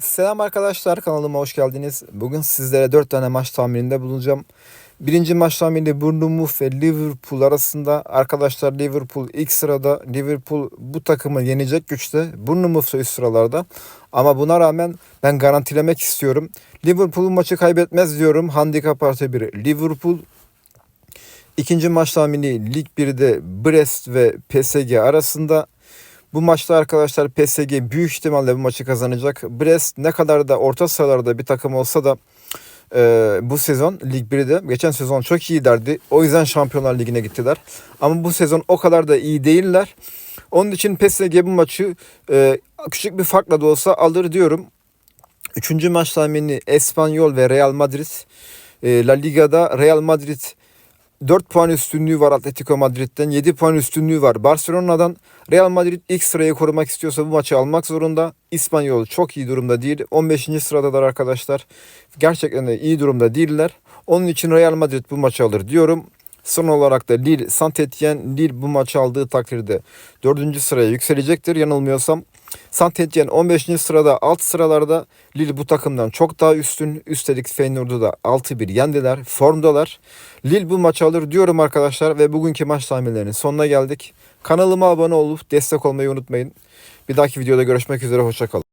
Selam arkadaşlar kanalıma hoş geldiniz. Bugün sizlere 4 tane maç tahmininde bulunacağım. Birinci maç tahmini Bournemouth ve Liverpool arasında. Arkadaşlar Liverpool ilk sırada. Liverpool bu takımı yenecek güçte. Bournemouth da üst sıralarda. Ama buna rağmen ben garantilemek istiyorum. Liverpool maçı kaybetmez diyorum. Handikap artı 1. Liverpool İkinci maç tahmini Lig 1'de Brest ve PSG arasında. Bu maçta arkadaşlar PSG büyük ihtimalle bu maçı kazanacak. Brest ne kadar da orta sıralarda bir takım olsa da e, bu sezon Lig 1'de geçen sezon çok iyilerdi. O yüzden Şampiyonlar Ligi'ne gittiler. Ama bu sezon o kadar da iyi değiller. Onun için PSG bu maçı e, küçük bir farkla da olsa alır diyorum. Üçüncü maç tahmini Espanyol ve Real Madrid. E, La Liga'da Real Madrid 4 puan üstünlüğü var Atletico Madrid'den. 7 puan üstünlüğü var Barcelona'dan. Real Madrid ilk sırayı korumak istiyorsa bu maçı almak zorunda. İspanyol çok iyi durumda değil. 15. sıradalar arkadaşlar. Gerçekten de iyi durumda değiller. Onun için Real Madrid bu maçı alır diyorum. Son olarak da Lille, Saint Etienne, Lille bu maçı aldığı takdirde 4. sıraya yükselecektir yanılmıyorsam. Saint Etienne 15. sırada alt sıralarda Lille bu takımdan çok daha üstün. Üstelik Feyenoord'u da 6-1 yendiler. Formdalar. Lille bu maçı alır diyorum arkadaşlar ve bugünkü maç tahminlerinin sonuna geldik. Kanalıma abone olup destek olmayı unutmayın. Bir dahaki videoda görüşmek üzere. Hoşçakalın.